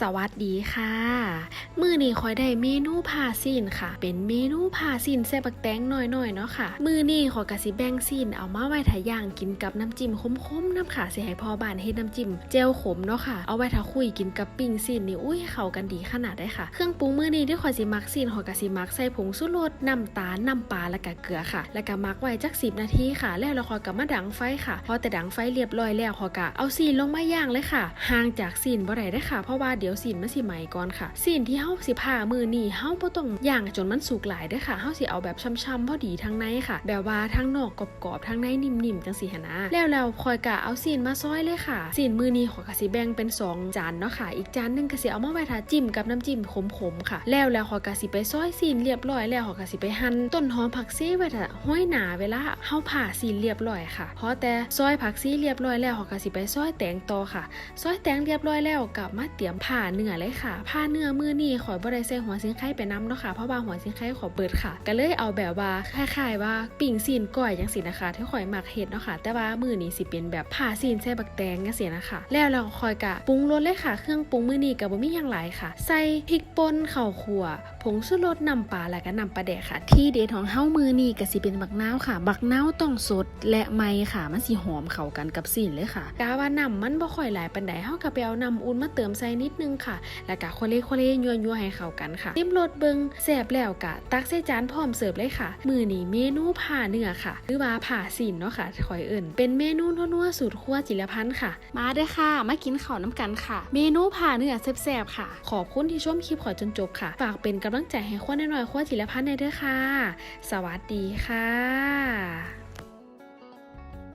สวัสดีค่ะ มือนี้คอยได้เมนูผ่าซีนค่ะ เป็นเมนูผ่าซีนแซ่บักแตงหน่อยๆเนาะค่ะ มือนี้ขอยกะสิแบ่งซีนเอามาไว้ทายย่างกินกับน้ำจิ้มขมๆน้ำค่ะสิให้พ่อบ้านเฮ็ดน้ำจิ้มเจลขมเนาะค่ะ เอาไว้ทาคุยกินกับปิ้งซีนนี่อุ้ยเข้ากันดีขนาดได้ค่ะ เครื่องปรุงมือนี้ที่ขอยสิมักซีนขอยกะสิมักใส่ผงสุรสน้ำตาลน้ำปลาและกะเกลือค่ะ แล้วก็มักไว้จัก10นาทีค่ะ แล้วเราขอยกะมาดังไฟค่ะพอแต่ดังไฟเรียบร้อยแล้วขอยกะเอาซีนลงมาย่างเลยค่ะห่างจากซีนบ่ได้เด้ค่ะเพราะว่าเดี๋ยวซีนมันสิไหม้ก่อนค่ะซีนที่เฮาสิผ่ามือนี่เฮาบ่ต้องย่างจนมันสุกหลายเด้อค่ะเฮาสิเอาแบบช่ำๆพอดีทั้งในค่ะ แบบว่าทั้งนอกกรอบๆทั้งในนิ่มๆจังซี่หันะแล้วเราคอยกะเอาซีนมาซอยเลยค่ะซีนมือนี้ขอกะสิแบ่งเป็นสองจานเนาะค่ะ อีกจานหนึงก็สิเอามาไว้ทาจิ้มกับน้ำจิ้มขมๆค่ะ แล้วแล้วขอกะสิไปซอยซีนเรียบร้อยแล้วขอกะสิไปหั่นต้นหอมผักชีไว้ถ้าห้อยหนาเวลาเฮาผ่าซีนเรียบร้อยค่ะพอแต่ซอยผักชีเรียบร้อยแล้วขอกะสิไปซอยแตงต่อค่ะ ซอยแตงเรียบร้อยแล้วกลับมาเตรียมผ่า่าเนื้อเลยค่ะผ่าเนื้อมือนี่ขอยบ่ได้ใส่หัวสิงไข่ไปน้ำเนาะค่ะเพราะว่าหัวสิงไข่ขอเปิดค่ะ ก็เลยเอาแบบว่าคล้ายๆว่าปิ่งซีนก้อยจังซี่นะคะ ที่ข่อยหมักเฮ็ดเนาะค่ะ แต่ว่ามือนี้สิเป็นแบบผ่าซีนใส่บักแตงจังซี่นะคะ แล้วเราคอยกะปรุงรสเลยค่ะเครื่องปรุงมือนี้ก็บ่มีหยังหลายค่ะ ใส่พริกป่นข้าวคั่วผงชูรสน้ำปลาแล้วก็น้ำปลาแดกค่ะ ที่เด็ดของเฮามือนี้ก็สิเป็นบักนาวค่ะ บักนาวต้องสดและไหมค่ะมันสิหอมเข้ากันกับซีนเลยค่ะกาว่าน้ำมันบ่ค่อยหลายปานใดเฮาก็ไปเอาน้ำอุ่นมาเติมใส่นิดนึงค่ะ แล้วก็โคเลโคเลยัวยัวๆให้เข้ากันค่ะจิ้มรสเบิงแซ่บแล้วกะตักใส่จานพร้อมเสิร์ฟเลยค่ะ มือนี้เมนูผ่าเนื้อค่ะ หรือว่าผ่าสินเนาะค่ะคอยเอิ่นเป็นเมนูนัวๆสูตรครัวจิรพันธ์ค่ะ มาเด้อค่ะ มากินข้าวน้ำกันค่ะ เมนูผ่าเนื้อแซ่บๆค่ะ ขอบคุณที่ชมคลิปขอจนจบค่ะ ฝากเป็นกำลังใจให้ครัวน้อยๆครัวจิรพันธ์ในอยเด้อค่ะ สวัสดีค่ะ